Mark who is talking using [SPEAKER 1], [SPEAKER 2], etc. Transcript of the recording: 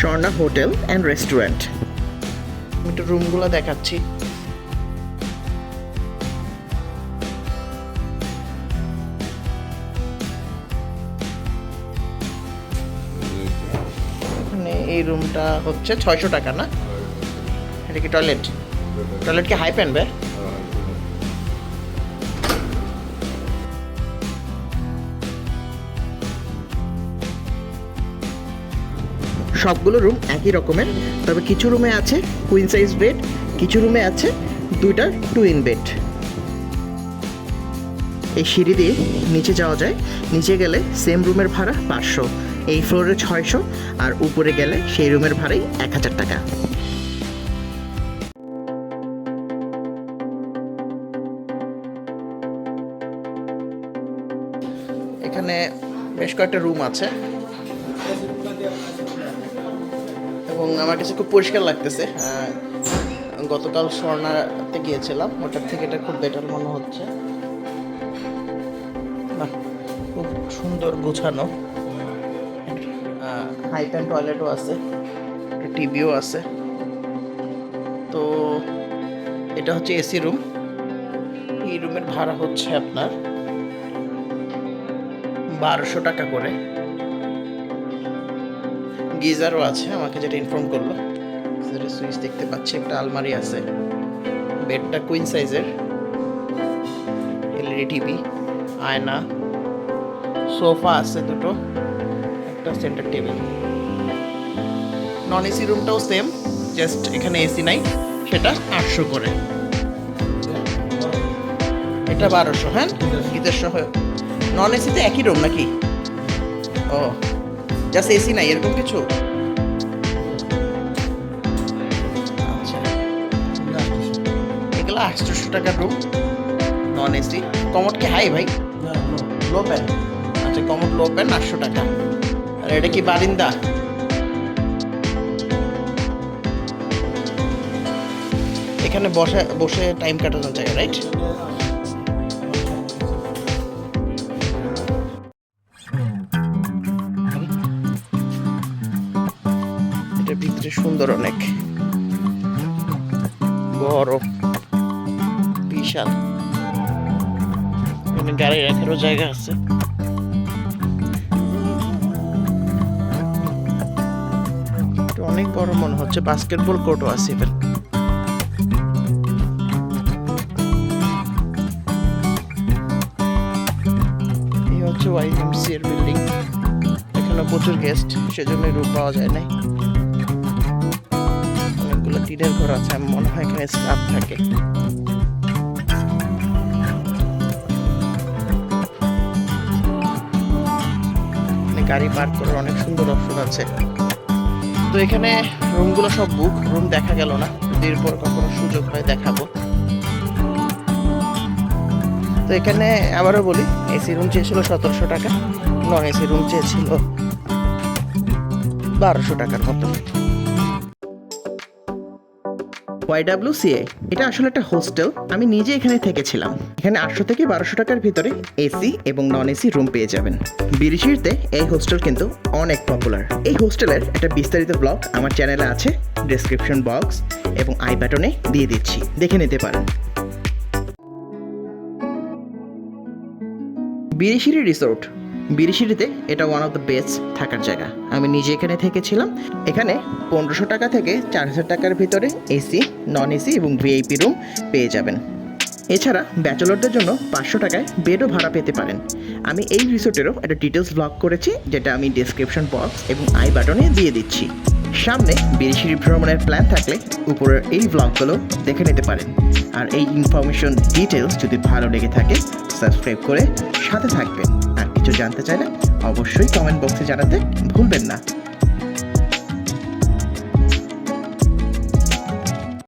[SPEAKER 1] Swarna hotel and restaurant একটু রুমগুলো দেখাচ্ছি। এখানে এই রুমটা হচ্ছে ছয়শো টাকা, না? এটা কি টয়লেট টয়লেট কি হাই প্যান্ট বে? সবগুলো রুম একই রকমের। তবে কিছু রুমে আছে কুইন সাইজ বেড কিছু রুমে আছে দুইটা টুইন বেড এই সিঁড়ি দিয়ে নিচে যাওয়া যায়। নিচে গেলে সেম রুমের ভাড়া পাঁচশো, এই ফ্লোরে ছয়শো, আর উপরে গেলে সেই রুমের ভাড়াই এক হাজার টাকা। এখানে বেশ কয়েকটা রুম আছে। আমার কাছে খুব পরিষ্কার লাগতেছে। গতকাল স্বর্ণাতে গিয়েছিলাম, ওটার থেকে এটা খুব বেটার মনে হচ্ছে। খুব সুন্দর গোছানো। হাই প্যান্ট টয়লেটও আছে টিভিও আছে। তো এটা হচ্ছে এসি রুম এই রুমের ভাড়া হচ্ছে আপনার বারোশো টাকা করে। গিজারও আছে, আমাকে যেটা ইনফর্ম করল। গিজারের সুইচ দেখতে পাচ্ছি, একটা আলমারি আছে। বেডটা কুইন সাইজের এলইডি টিভি আয়না, সোফা আছে দুটো, একটা সেন্টার টেবিল নন এসি রুমটাও সেম জাস্ট এখানে এসি নাই, সেটা আটশো করে। এটা বারোশো হ্যাঁ? গীতের সহ নন এসিতে একই রুম নাকি? ও। জাস্ট এসি নাই এরকম কিছু? আচ্ছা। এগুলো আটশোশো টাকার রুম নন এসি কমোড কি হাই ভাই? লো প্যান আচ্ছা কমোড লো প্যান আটশো টাকা। আর এটা কি বারিন্দা? এখানে বসে বসে টাইম কাটানো যায় রাইট এটা সুন্দর অনেক। বড়, বিশাল। এখানে গাড়ি রাখারও জায়গা আছে। অনেক বড় মনে হচ্ছে বাস্কেটবল কোর্টও আছে এবার এই হচ্ছে ওয়াইএমসি এর বিল্ডিং এখানে প্রচুর গেস্ট সেজন্য রুম পাওয়া যায় নাই। অনেকগুলো টিনের ঘর আছে আমার মনে হয় এখানে স্টাফ থাকে। গাড়ি পার্ক করার অনেক সুন্দর অপশন আছে। তো এখানে রুমগুলো সব বুক রুম দেখা গেল না। যদি এরপর কখনো সুযোগ হয়, দেখাবো। তো এখানে আবারও বলি এসি রুম চেয়েছিল সতেরোশো টাকা নন এসি রুম চেয়েছিল বারোশো টাকার মতো ওয়াইডাব্লিউসিএ এটা আসলে একটা হোস্টেল। আমি নিজে এখানে থেকেছিলাম। এখানে আটশো থেকে বারোশো টাকার ভিতরে এসি এবং নন এসি রুম পেয়ে যাবেন। বিরিশিরতে এই হোস্টেল কিন্তু অনেক পপুলার এই হোস্টেলের একটা বিস্তারিত ব্লগ আমার চ্যানেলে আছে ডেসক্রিপশন বক্স এবং আই বাটনে দিয়ে দিচ্ছি। দেখে নিতে পারেন। বিরিশিরি রিসোর্ট বিরিশিরিতে এটা ওয়ান অফ দ্য বেস্ট থাকার জায়গা। আমি নিজে এখানে থেকেছিলাম। এখানে পনেরোশো টাকা থেকে চার হাজার টাকার ভিতরে এসি নন এসি এবং ভিআইপি রুম পেয়ে যাবেন। এছাড়া ব্যাচেলরদের জন্য পাঁচশো টাকায় বেডও ভাড়া পেতে পারেন। আমি এই রিসোর্টেরও একটা ডিটেলস ব্লগ করেছি, যেটা আমি ডিসক্রিপশন বক্স এবং আই বাটনে দিয়ে দিচ্ছি। সামনে বিরিশিরি ভ্রমণের প্ল্যান থাকলে উপরের এই ব্লগগুলো দেখে নিতে পারেন। আর এই ইনফরমেশন ডিটেলস যদি ভালো লেগে থাকে সাবস্ক্রাইব করে সাথে থাকবেন। কিছু জানতে চাইলে অবশ্যই কমেন্ট বক্সে জানাতে ভুলবেন না।